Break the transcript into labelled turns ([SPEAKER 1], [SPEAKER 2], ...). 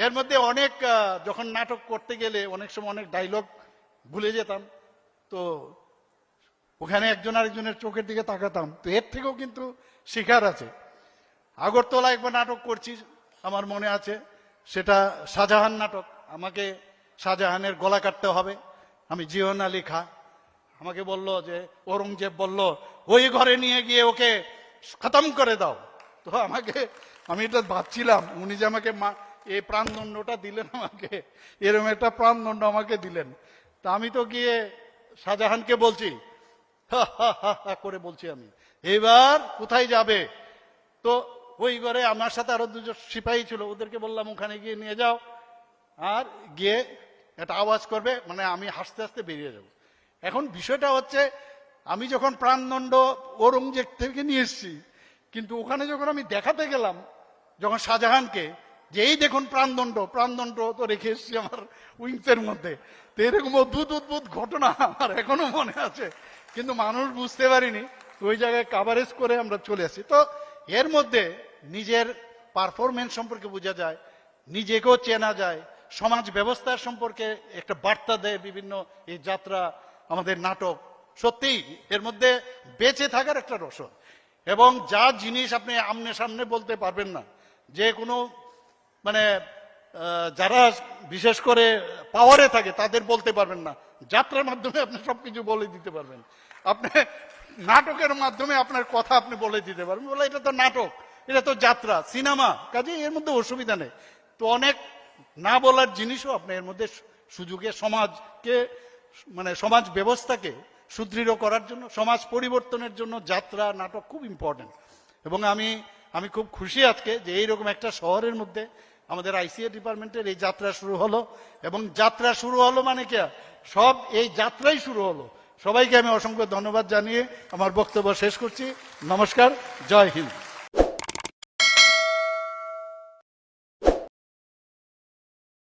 [SPEAKER 1] এর মধ্যে অনেক যখন নাটক করতে গেলে অনেক সময় অনেক ডায়লগ ভুলে যেতাম, তো ওখানে একজন আরেকজনের চোখের দিকে তাকাতাম, তো এর থেকেও কিন্তু শিকার আছে। আগরতলা একবার নাটক করছি, আমার মনে আছে, সেটা শাহজাহান নাটক, আমাকে শাহজাহানের গলা কাটতে হবে, আমি জিওন আলী খা আমাকে বলল যে, ঔরঙ্গজেব বলল, ওই ঘরে নিয়ে গিয়ে ওকে খতম করে দাও। তো আমাকে, আমি এটা ভাবছিলাম, উনি যে আমাকে মা- এই প্রাণদণ্ডটা দিলেন আমাকে। এরকম একটা প্রাণদণ্ড আমাকে দিলেন। তা আমি তো গিয়ে শাহজাহানকে বলছি করে বলছি আমি। এবার কোথায় যাবে? তো ওই ঘরে আমার সাথে আরও দুজন সিপাহী ছিল, ওদেরকে বললাম, ওখানে গিয়ে নিয়ে যাও। আর গিয়ে একটা আওয়াজ করবে মানে আমি হাসতে হাসতে বেরিয়ে যাব। এখন বিষয়টা হচ্ছে, আমি যখন প্রাণদণ্ড ঔরঙ্গজেব থেকে নিয়ে এসেছি, কিন্তু ওখানে যখন আমি দেখাতে গেলাম, যখন শাহজাহানকে যে এই দেখুন প্রাণদণ্ড প্রাণদণ্ড তো রেখে এসেছি আমার উইংসের মধ্যে। তো এরকম অদ্ভুত অদ্ভুত ঘটনা আমার এখনও মনে আছে। কিন্তু মানুষ বুঝতে পারিনি ওই জায়গায় কাভারেজ করে আমরা চলে আসি। তো এর মধ্যে নিজের পারফরমেন্স সম্পর্কে বোঝা যায়, নিজেকেও চেনা যায়, সমাজ ব্যবস্থার সম্পর্কে একটা বার্তা দেয় বিভিন্ন এই যাত্রা, আমাদের নাটক। সত্যিই এর মধ্যে বেঁচে থাকার একটা রসদ। এবং যা জিনিস আপনি আমনে সামনে বলতে পারবেন না, যে কোনো মানে যারা বিশেষ করে পাওয়ারে থাকে, তাদের বলতে পারবেন না। যাত্রার মাধ্যমে আপনি সবকিছু বলে দিতে পারবেন। আপনি নাটকের মাধ্যমে আপনার কথা আপনি বলে দিতে পারবেন। বলে এটা তো নাটক, এটা তো যাত্রা, সিনেমা কাজে এর মধ্যে অসুবিধা নেই। তো অনেক না বলার জিনিসও আপনি এর মধ্যে সুযোগে সমাজকে মানে সমাজ ব্যবস্থাকে সুদৃঢ় করার জন্য, সমাজ পরিবর্তনের জন্য যাত্রা, নাটক খুব ইম্পর্টেন্ট এবং আমি আমি খুব খুশি আজকে যে এইরকম একটা শহরের মধ্যে আমাদের আইসিএ ডিপার্টমেন্টের এই যাত্রা শুরু হলো। এবং যাত্রা শুরু হলো মানে কি সব এই যাত্রাই শুরু হলো। সবাইকে আমি অসংখ্য ধন্যবাদ জানিয়ে আমার বক্তব্য শেষ করছি। নমস্কার, জয় হিন্দ।